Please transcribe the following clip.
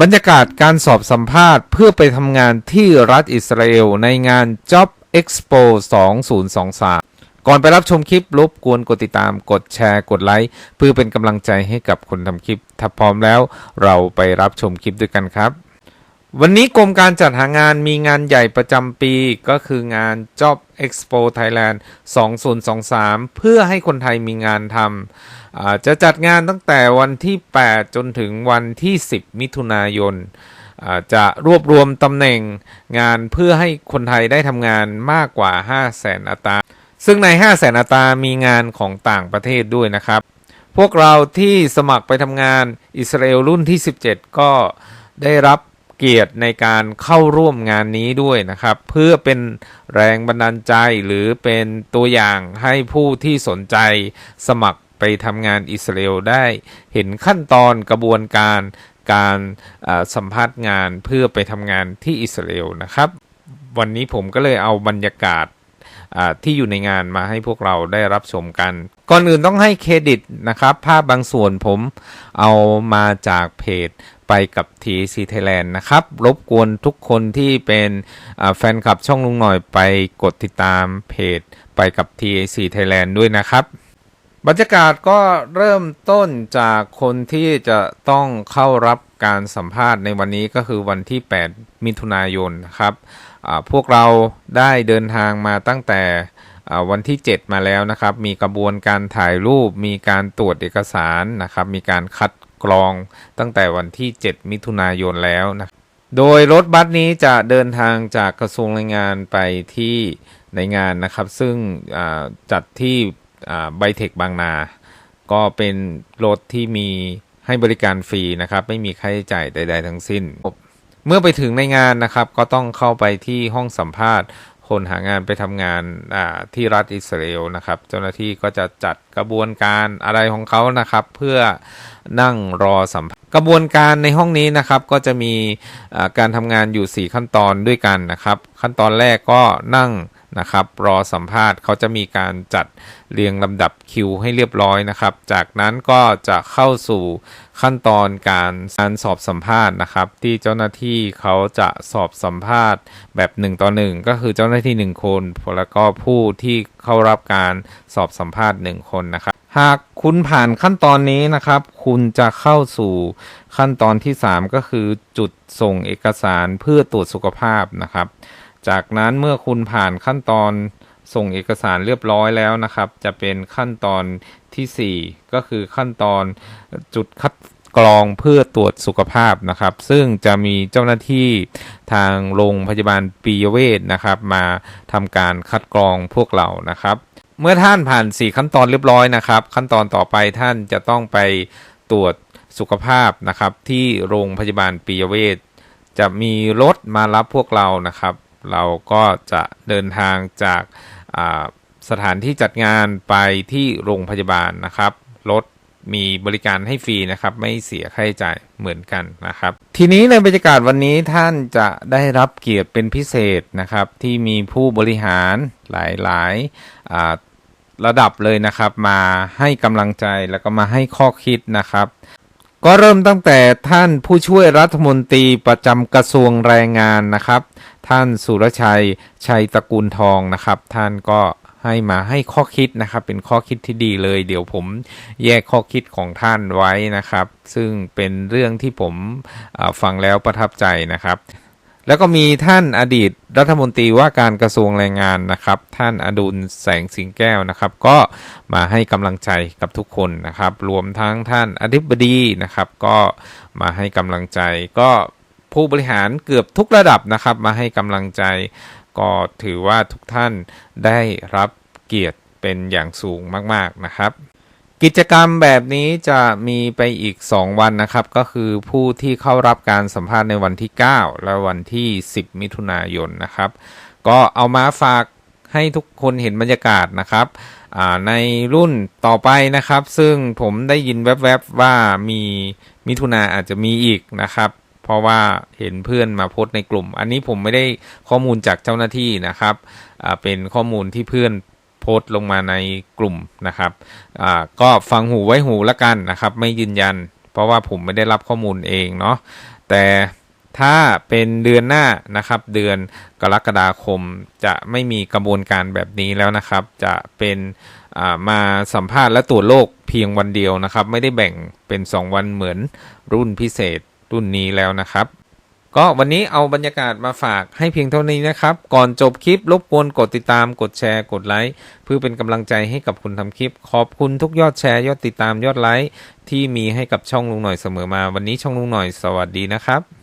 บรรยากาศการสอบสัมภาษณ์เพื่อไปทำงานที่รัฐอิสราเอลในงาน Job Expo 2023 ก่อนไปรับชมคลิปรบกวนกดติดตาม กดแชร์ กดไลค์ เพื่อเป็นกำลังใจให้กับคนทำคลิป ถ้าพร้อมแล้วเราไปรับชมคลิปด้วยกันครับ วันนี้กรมการจัดหางานมีงานใหญ่ประจำปีก็คืองาน Job Expo Thailand 2023 เพื่อให้คนไทยมีงานทำจะจัดงานตั้งแต่วันที่ 8 จนถึงวันที่ 10 มิถุนายน จะรวบรวมตำแหน่งงานเพื่อให้คนไทยได้ทำงานมากกว่า 5 0 0แสนอัตรา ซึ่งใน 5 0 0แสนอัตรามีงานของต่างประเทศด้วยนะครับ พวกเราที่สมัครไปทำงานอิสราเอลรุ่นที่ 17 ก็ได้รับ เกียรติในการเข้าร่วมงานนี้ด้วยนะครับ เพื่อเป็นแรงบันดาลใจหรือเป็นตัวอย่างให้ผู้ที่สนใจสมัครไปทำงานอิสราเอลได้เห็นขั้นตอนกระบวนการการสัมภาษณ์งานเพื่อไปทำงานที่อิสราเอลนะครับ วันนี้ผมก็เลยเอาบรรยากาศที่อยู่ในงานมาให้พวกเราได้รับชมกัน ก่อนอื่นต้องให้เครดิตนะครับ ภาพบางส่วนผมเอามาจากเพจ ไปกับ TC Thailand นะครับ รบกวนทุกคนที่เป็นแฟนคลับช่องลุงหน่อยไปกดติดตามเพจไปกับ TC Thailand ด้วยนะครับ บรรยากาศก็เริ่มต้นจากคนที่จะต้องเข้ารับการสัมภาษณ์ในวันนี้ก็คือวันที่ 8 มิถุนายนนะครับ พวกเราได้เดินทางมาตั้งแต่วันที่ 7 มาแล้วนะครับ มีกระบวนการถ่ายรูป มีการตรวจเอกสารนะครับ มีการคัด กรองตั้งแต่วันที่ 7 มิถุนายนแล้วนะโดยรถบัสนี้จะเดินทางจากกระทรวงแรงงานไปที่ในงานนะครับ ซึ่งจัดที่ไบเทคบางนา ก็เป็นรถที่มีให้บริการฟรีนะครับ ไม่มีค่าใช้จ่ายใด ๆ ทั้งสิ้น เมื่อไปถึงในงานนะครับ ก็ต้องเข้าไปที่ห้องสัมภาษณ์ คนหางานไปทำงานที่รัฐอิสราเอลนะครับ เจ้าหน้าที่ก็จะจัดกระบวนการอะไรของเขานะครับ เพื่อนั่งรอสัมภาษณ์กระบวนการในห้องนี้นะครับ ก็จะมีการทำงานอยู่ 4 ขั้นตอนด้วยกันนะครับ ขั้นตอนแรกก็นั่ง นะครับ รอสัมภาษณ์เขาจะมีการจัดเรียงลำดับคิวให้เรียบร้อยนะครับ จากนั้นก็จะเข้าสู่ขั้นตอนการการสอบสัมภาษณ์นะครับ ที่เจ้าหน้าที่เขาจะสอบสัมภาษณ์แบบ1ต่อ1ก็คือเจ้าหน้าที่ 1 คนแล้วก็ผู้ที่เข้ารับการสอบสัมภาษณ์ 1 คนนะครับหากคุณผ่านขั้นตอนนี้นะครับ คุณจะเข้าสู่ขั้นตอนที่ 3 ก็คือจุดส่งเอกสารเพื่อตรวจสุขภาพนะครับ จากนั้นเมื่อคุณผ่านขั้นตอนส่งเอกสารเรียบร้อยแล้วนะครับ จะเป็นขั้นตอนทีสี่ 4 ก็คือขั้นตอนจุดคัดกรองเพื่อตรวจสุขภาพนะครับ ซึ่งจะมีเจ้าหน้าที่ทางโรงพยาบาลปียเวศนะครับ มาทำการคัดกรองพวกเรานะครับ เมื่อท่านผ่าน 4 ขั้นตอนเรียบร้อยนะครับ ขั้นตอนต่อไปท่านจะต้องไปตรวจสุขภาพนะครับ ที่โรงพยาบาลปียเวศจะมีรถมารับพวกเรานะครับ เราก็จะเดินทางจากสถานที่จัดงานไปที่โรงพยาบาลนะครับ รถมีบริการให้ฟรีนะครับ ไม่เสียค่าใช้จ่ายเหมือนกันนะครับ ทีนี้ในบรรยากาศวันนี้ท่านจะได้รับเกียรติเป็นพิเศษนะครับ ที่มีผู้บริหารหลายๆาระดับเลยนะครับ มาให้กำลังใจแล้วก็มาให้ข้อคิดนะครับ ก็เริ่มตั้งแต่ท่านผู้ช่วยรัฐมนตรีประจำกระทรวงแรงงานนะครับ ท่านสุรชัยชัยตระกูลทองนะครับ ท่านก็ให้มาให้ข้อคิดนะครับ เป็นข้อคิดที่ดีเลย เดี๋ยวผมแยกข้อคิดของท่านไว้นะครับ ซึ่งเป็นเรื่องที่ผมฟังแล้วประทับใจนะครับ แล้วก็มีท่านอดีตรัฐมนตรีว่าการกระทรวงแรงงานนะครับ ท่านอดุลแสงสิงแก้วนะครับ ก็มาให้กำลังใจกับทุกคนนะครับ รวมทั้งท่านอธิบดีนะครับ ก็มาให้กำลังใจก็ผู้บริหารเกือบทุกระดับนะครับ มาให้กำลังใจ ก็ถือว่าทุกท่านได้รับเกียรติเป็นอย่างสูงมาก ๆนะครับ กิจกรรมแบบนี้จะมีไปอีก 2 วันนะครับ ก็คือผู้ที่เข้ารับการสัมภาษณ์ในวันที่ 9 และวันที่ 10 มิถุนายนนะครับ ก็เอามาฝากให้ทุกคนเห็นบรรยากาศนะครับในรุ่นต่อไปนะครับ ซึ่งผมได้ยินแวบๆว่ามีมิถุนาอาจจะมีอีกนะครับ เพราะว่าเห็นเพื่อนมาโพสต์ในกลุ่ม อันนี้ผมไม่ได้ข้อมูลจากเจ้าหน้าที่นะครับเป็นข้อมูลที่เพื่อน พสต์ลงมาในกลุ่มนะครับอ่าก็ฟังหูไว้หูละกันนะครับ ไม่ยืนยัน เพราะว่าผมไม่ได้รับข้อมูลเองเนาะแต่ถ้าเป็นเดือนหน้านะครับเดือนกรกฎาคมจะไม่มีกระบวนการแบบนี้แล้วนะครับ จะเป็นอ่ามาสัมภาษณ์และตรวจโรคเพียงวันเดียวนะครับ ไม่ได้แบ่งเป็น 2 วันเหมือนรุ่นพิเศษรุ่นนี้แล้วนะครับ ก็วันนี้เอาบรรยากาศมาฝากให้เพียงเท่านี้นะครับ ก่อนจบคลิปรบกวนกดติดตามกดแชร์กดไลค์เพื่อเป็นกำลังใจให้กับคุณทำคลิป ขอบคุณทุกยอดแชร์ยอดติดตามยอดไลค์ที่มีให้กับช่องลุงหน่อยเสมอมา วันนี้ช่องลุงหน่อยสวัสดีนะครับ